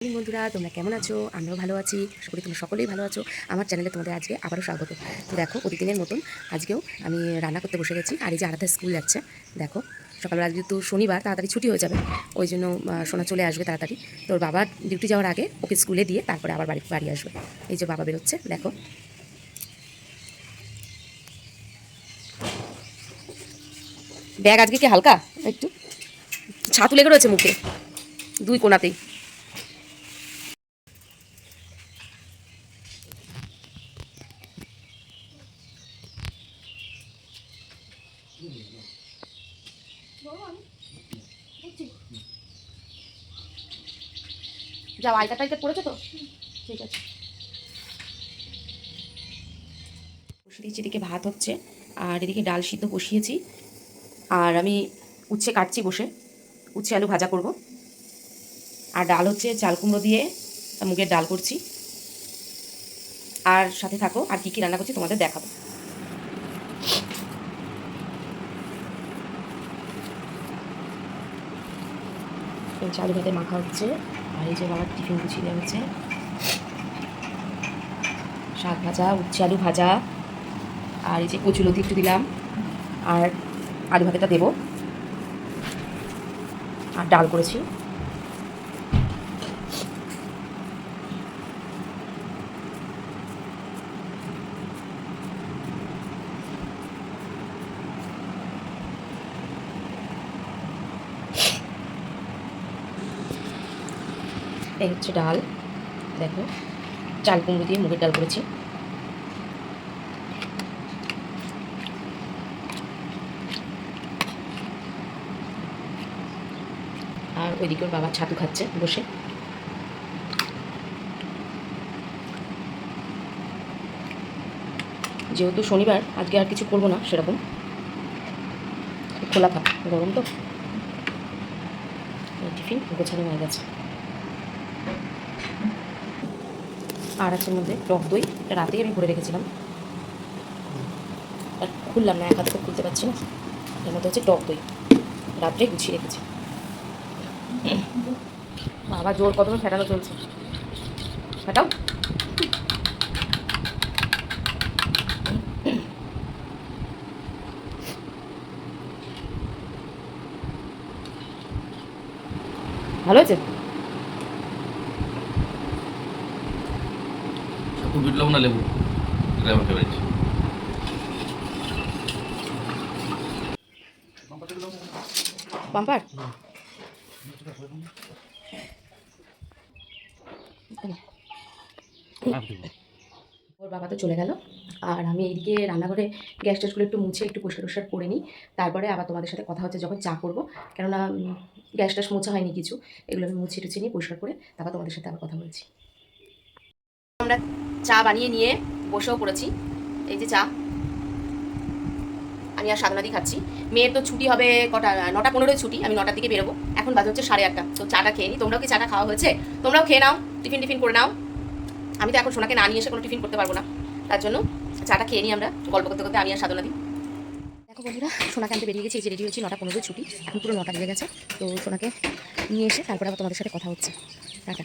বন্ধুরা, তোমরা কেমন আছো? আমরাও ভালো আছি। আশা করি তোমরা সকলেই ভালো আছো। আমার চ্যানেলে তোমাদের আজকে আবারও স্বাগত। তো দেখো প্রতিদিনের মতন আজকেও আমি রান্না করতে বসে গেছি। আর এই যে আরাধা স্কুল যাচ্ছে, দেখো, সকালবেলা আজকে তো শনিবার, তাড়াতাড়ি ছুটি হয়ে যাবে। ওই জন্য সোনা চলে আসবে তাড়াতাড়ি। তোর বাবা ডিউটি যাওয়ার আগে ওকে স্কুলে দিয়ে তারপরে আবার বাড়ি বাড়ি আসবে। এই যে বাবা বেরোচ্ছে, দেখো। ব্যাগ আজকে কি হালকা? একটু। ছাতু লেগে রয়েছে মুখে, দুই কোনাতেই। যাও আইটা টাইটা পড়েছো তো? ঠিক আছে। বসে দিয়েছি, এদিকে ভাত হচ্ছে, আর এদিকে ডাল সিদ্ধ বসিয়েছি। আর আমি উচ্ছে কাটছি বসে, উচ্ছে আলু ভাজা করব। আর ডাল হচ্ছে চাল কুমড়ো দিয়ে মুগের ডাল করছি। আর সাথে থাকো, আর কী কী রান্না করছি তোমাদের দেখাবো। এই চালু ভাতে মাখা হচ্ছে। আর এই যে বাবার টিফিন গুছিয়ে দেওয়া হচ্ছে। শাক ভাজা, উচ্ছে আলু ভাজা, আর এই যে কচুলতি একটু দিলাম। আর আলু ভাতেটা দেবো। আর ডাল করেছি। এই হচ্ছে ডাল, দেখো, চাল কুমড়ো দিয়ে মুগের ডাল করেছি। আর ওইদিকে ওর বাবা ছাতু খাচ্ছে বসে। যেহেতু শনিবার, আজকে আর কিছু করব না সেরকম। খোলা থাক, গরম তো। টিফিন গোছানো হয়ে গেছে। আর আছে মধ্যে টক দই। রাতেই আমি ভরে রেখেছিলাম। আর খুললাম না, এক হাতে খুলতে পারছি না। এর মধ্যে হচ্ছে টক দই। রাত্রে গুছিয়ে রেখেছি। বাবা, জোর কদমে ফেটানো চলছে। ফেটাও। ভালো হয়েছে ছাতু বিট লবণ না লেবু এটা আমার ফেভারিট পাম্পার ওর বাবা তো চলে গেল আর আমি এইদিকে রান্নাঘরে গ্যাস ট্যাসগুলো একটু মুছে একটু পরিষ্কার টরিষ্কার করে নিই। তারপরে আবার তোমাদের সাথে কথা হচ্ছে যখন চা করব। কেননা গ্যাস ট্যাস মোছা হয়নি কিছু এগুলো আমি মুছে টুছে নিয়ে পরিষ্কার করে তারপর তোমাদের সাথে আবার কথা বলছি। আমরা চা বানিয়ে নিয়ে বসেও পড়েছি। এই যে চা। আমি আর সাধনাদি খাচ্ছি। মেয়ের তো ছুটি হবে কটা, নটা পনেরোই ছুটি, আমি নটার দিকে বেরোবো। এখন বাজে হচ্ছে সাড়ে আটটা। তো চাটা খেয়ে নিই তোমরাও কি চাটা খাওয়া হয়েছে? তোমরাও খেয়ে নাও, টিফিন টিফিন করে নাও। আমি তো এখন সোনাকে না নিয়ে এসে কোনো টিফিন করতে পারব না। তার জন্য চাটা খেয়ে নিই আমরা। গল্প করতে করতে আমি আর সাধনা দিই দেখো বন্ধুরা, সোনাকে আনতে বেরিয়ে গেছি। এই যে রেডি হয়েছি, নটা পনেরোই ছুটি। এখন পুরো নটা বেজে গেছে। তো সোনাকে নিয়ে এসে তারপরে আবার তোমাদের সাথে কথা হচ্ছে। টাটা।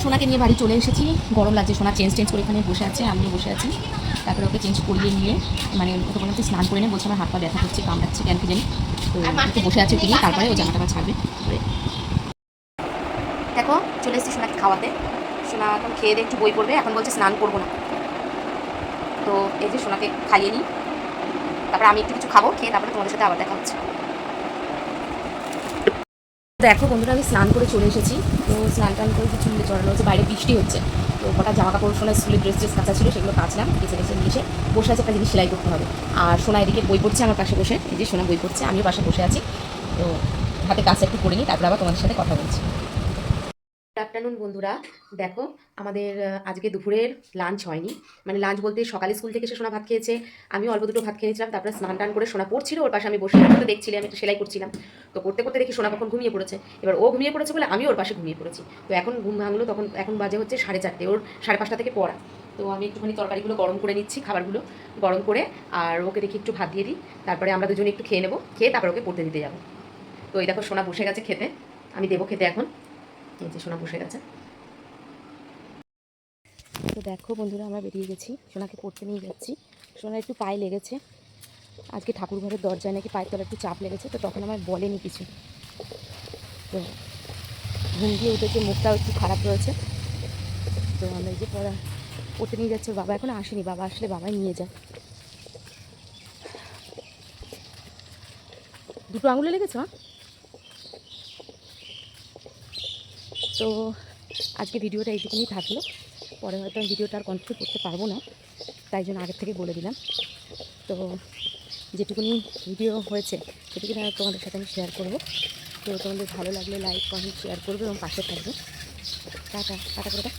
আমি সোনাকে নিয়ে বাড়ি চলে এসেছি। গরম লাগছে, সোনা চেঞ্জ চেঞ্জ করে এখানে বসে আছে, আমিও বসে আছি। তারপরে ওকে চেঞ্জ করিয়ে নিয়ে মানে ওকে বললাম, তুই স্নান করে নে। বলছে, আমার হাত পা ব্যথা করছে, কামড়াচ্ছে, কেন কি জানি? তো ওকে বসে আছে তিনি, তারপরে ও জামা টামা ছাড়বে। দেখো, চলে এসেছি সোনাকে খাওয়াতে। সোনা এখন খেয়ে দিয়ে একটু বই পড়বে, এখন বলছে স্নান করব না। তো এই যে সোনাকে খাইয়ে নিই। তারপরে আমি একটু কিছু খাব, খেয়ে তারপরে তোমাদের সাথে আবার দেখা হচ্ছে। দেখো বন্ধুরা, আমি স্নান করে চলে এসেছি। তো স্নান টান করে কিছু মিলে চড়ানো হচ্ছে, বাইরে বৃষ্টি হচ্ছে। তো কটা জামা কাপড় সোনায় স্কুলের ড্রেস ড্রেস কাঁচা ছিল, সেগুলো কাচলাম কেচে কেচে নিয়ে এসে বসে আছে একটা জিনিস সেলাই করতে হবে। আর সোনা এদিকে বই পড়ছে আমার পাশে বসে, এই যে সোনা বই পড়ছে, আমিও পাশে বসে আছি। তো হাতে কাজটা একটু করে নিই, তারপরে আবার তোমাদের সাথে কথা বলছি। আফটারনুন বন্ধুরা। দেখো, আমাদের আজকে দুপুরের লাঞ্চ হয়নি। মানে লাঞ্চ বলতে সকালে স্কুল থেকে এসে সোনা ভাত খেয়েছে। আমি অল্প দুটো ভাত খেয়েছিলাম তারপরে স্নান টান করে সোনা পড়ছিল, ওর পাশে আমি বসে তো দেখছিলাম আমি একটু সেলাই করছিলাম। তো করতে করতে দেখি সোনা কখন ঘুমিয়ে পড়েছে। এবার ও ঘুমিয়ে পড়েছে বলে আমি ওর পাশে ঘুমিয়ে পড়েছি। তো এখন ঘুম ভাঙলো, তখন, এখন বাজে হচ্ছে সাড়ে চারটে, ওর সাড়ে পাঁচটা থেকে পড়া। তো আমি একটুখানি তরকারিগুলো গরম করে নিচ্ছি, খাবারগুলো গরম করে, আর ওকে দেখি একটু ভাত দিয়ে দিই। তারপরে আমরা দুজনে একটু খেয়ে নেব, খেয়ে তারপর ওকে পড়তে দিতে যাব। তো এই দেখো সোনা বসে গেছে খেতে, আমি দেবো খেতে এখন। এই যে সোনা বসে গেছে। তো দেখো বন্ধুরা, আমরা বেরিয়ে গেছি। সোনাকে পড়তে নিয়ে যাচ্ছি। সোনার একটু পায়ে লেগেছে। আজকে ঠাকুর ঘরের দরজায় নাকি পায়ের তলা একটু চাপ লেগেছে, তো তখন আমার বলেনি কিছু। তো ঘুম দিয়ে উঠেছে, মুখটাও একটু খারাপ রয়েছে। তো আমরা যে পড়া পড়তে নিয়ে যাচ্ছে বাবা এখন আসেনি। বাবা আসলে বাবাই নিয়ে যায়। দুটো আঙুলে লেগেছে, মা? তো আজকে ভিডিওটা এইটুকুনি থাকল। পরে হয়তো আমি ভিডিওটা আর কন্টিনিউ করতে পারব না, তাই জন্য আগের থেকে বলে দিলাম। তো যেটুকুনি ভিডিও হয়েছে, সেটুকুনি তোমাদের সাথে আমি শেয়ার করব। তো তোমাদের ভালো লাগলে লাইক কমেন্ট শেয়ার করবে এবং পাশে থাকবে। টাটা টাটা করে।